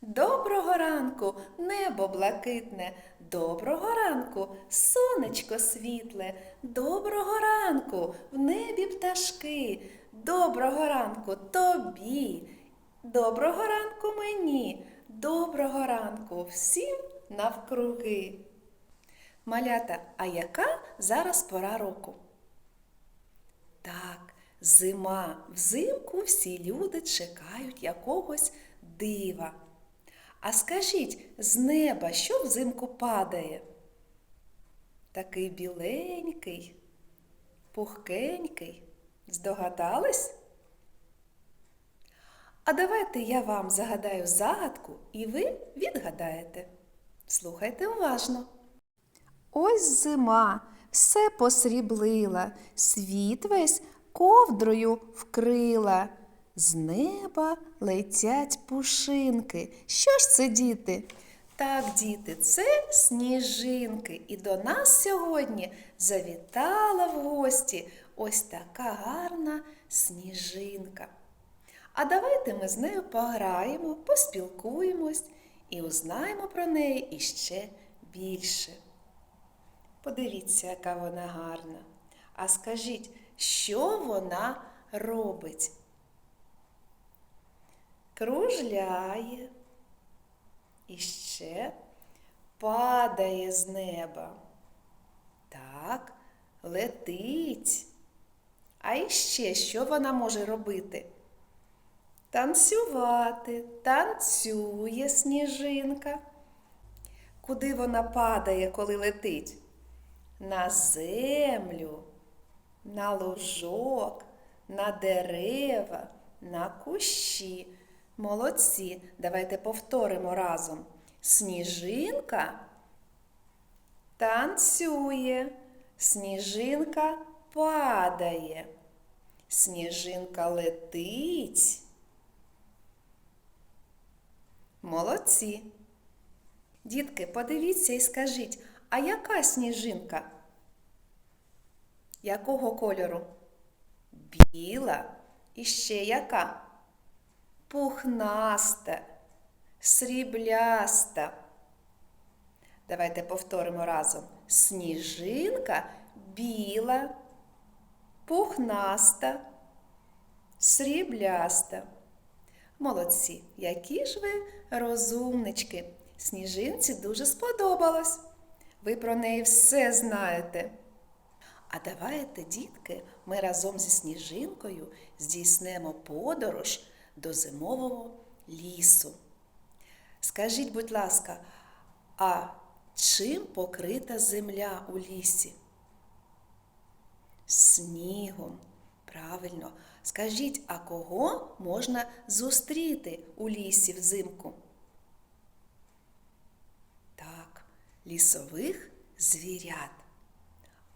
Доброго ранку, небо блакитне, доброго ранку, сонечко світле, доброго ранку, в небі пташки, доброго ранку тобі, доброго ранку мені, доброго ранку всім навкруги. Малята, а яка зараз пора року? Так, зима. Взимку всі люди чекають якогось дива. А скажіть, з неба що взимку падає? Такий біленький, пухкенький. Здогадались? А давайте я вам загадаю загадку, і ви відгадаєте. Слухайте уважно. Ось зима все посріблила, світ весь ковдрою вкрила. З неба летять пушинки. Що ж це, діти? Так, діти, це сніжинки. І до нас сьогодні завітала в гості ось така гарна сніжинка. А давайте ми з нею пограємо, поспілкуємось і узнаємо про неї іще більше. Подивіться, яка вона гарна. А скажіть, що вона робить? Кружляє і ще падає з неба. Так, летить. А іще що вона може робити? Танцювати, танцює сніжинка. Куди вона падає, коли летить? На землю, на лужок, на дерева, на кущі. Молодці, давайте повторимо разом. Сніжинка танцює, сніжинка падає, сніжинка летить. Молодці. Дітки, подивіться і скажіть, а яка сніжинка? Якого кольору? Біла. І ще яка? Пухнаста, срібляста. Давайте повторимо разом. Сніжинка біла, пухнаста, срібляста. Молодці, які ж ви розумнички. Сніжинці дуже сподобалось. Ви про неї все знаєте. А давайте, дітки, ми разом зі сніжинкою здійснемо подорож до зимового лісу. Скажіть, будь ласка, а чим покрита земля у лісі? Снігом. Правильно. Скажіть, а кого можна зустріти у лісі взимку? Так, лісових звірят.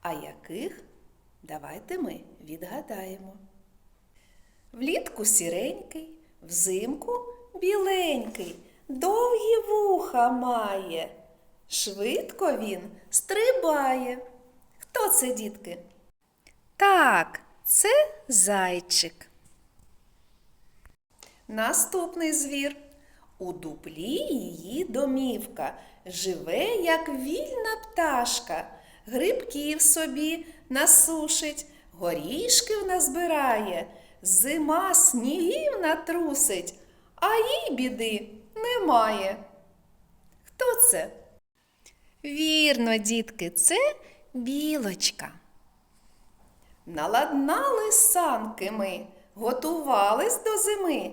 А яких? Давайте ми відгадаємо. Влітку сіренький, взимку біленький, довгі вуха має. Швидко він стрибає. Хто це, дітки? Так, це зайчик. Наступний звір. У дуплі її домівка. Живе, як вільна пташка. Грибків собі насушить, горішків назбирає, зима снігів натрусить, а їй біди немає. Хто це? Вірно, дітки, це білочка. Наладнали санки ми, готувались до зими.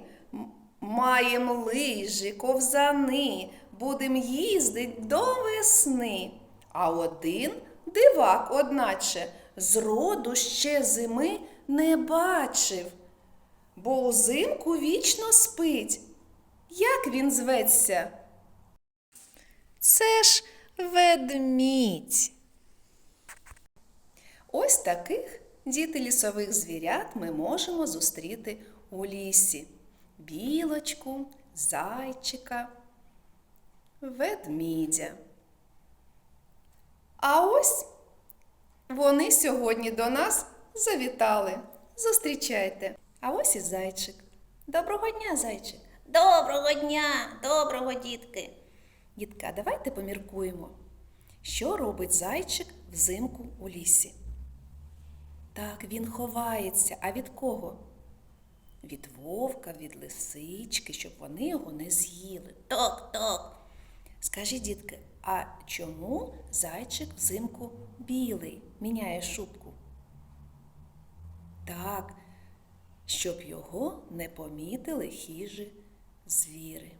Маєм лижі, ковзани, будем їздить до весни. А один дивак, одначе, зроду ще зими не бачив, бо узимку вічно спить. Як він зветься? Це ж ведмідь. Ось таких діти лісових звірят ми можемо зустріти у лісі. Білочку, зайчика, ведмідя. А ось вони сьогодні до нас завітали. Зустрічайте. А ось і зайчик. Доброго дня, зайчик. Доброго дня, доброго дітки. Дітки, а давайте поміркуємо, що робить зайчик взимку у лісі. Так, він ховається. А від кого? Від вовка, від лисички, щоб вони його не з'їли. Так. Скажіть, дітки, а чому зайчик взимку білий міняє шубку? Так, щоб його не помітили хижі звіри.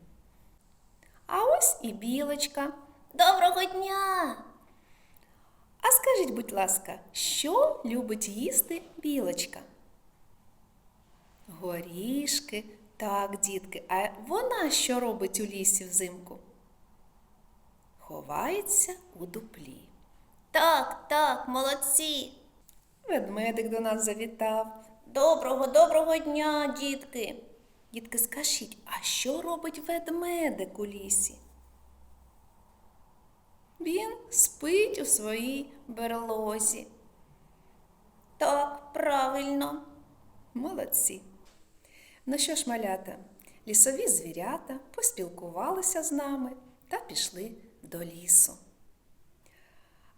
А ось і білочка. Доброго дня. А скажіть, будь ласка, що любить їсти білочка? Горішки. Так, дітки, а вона що робить у лісі взимку? Ховається у дуплі. Так, так, молодці. Ведмедик до нас завітав. Доброго, доброго дня, дітки. Дітки, скажіть, а що робить ведмедик у лісі? Він спить у своїй берлозі. Так, правильно. Молодці. Ну що ж, малята, лісові звірята поспілкувалися з нами та пішли до лісу.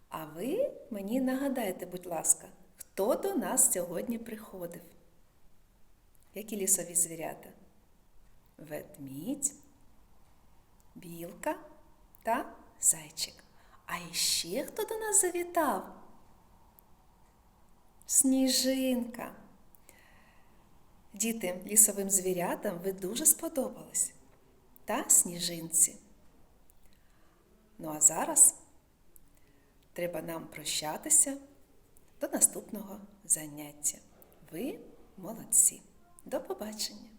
А ви мені нагадайте, будь ласка, хто до нас сьогодні приходив? Які лісові звірята? Ведмідь, білка та зайчик. А іще хто до нас завітав? Сніжинка. Діти, лісовим звірятам ви дуже сподобались. Та сніжинці. Ну а зараз треба нам прощатися до наступного заняття. Ви молодці. До побачення!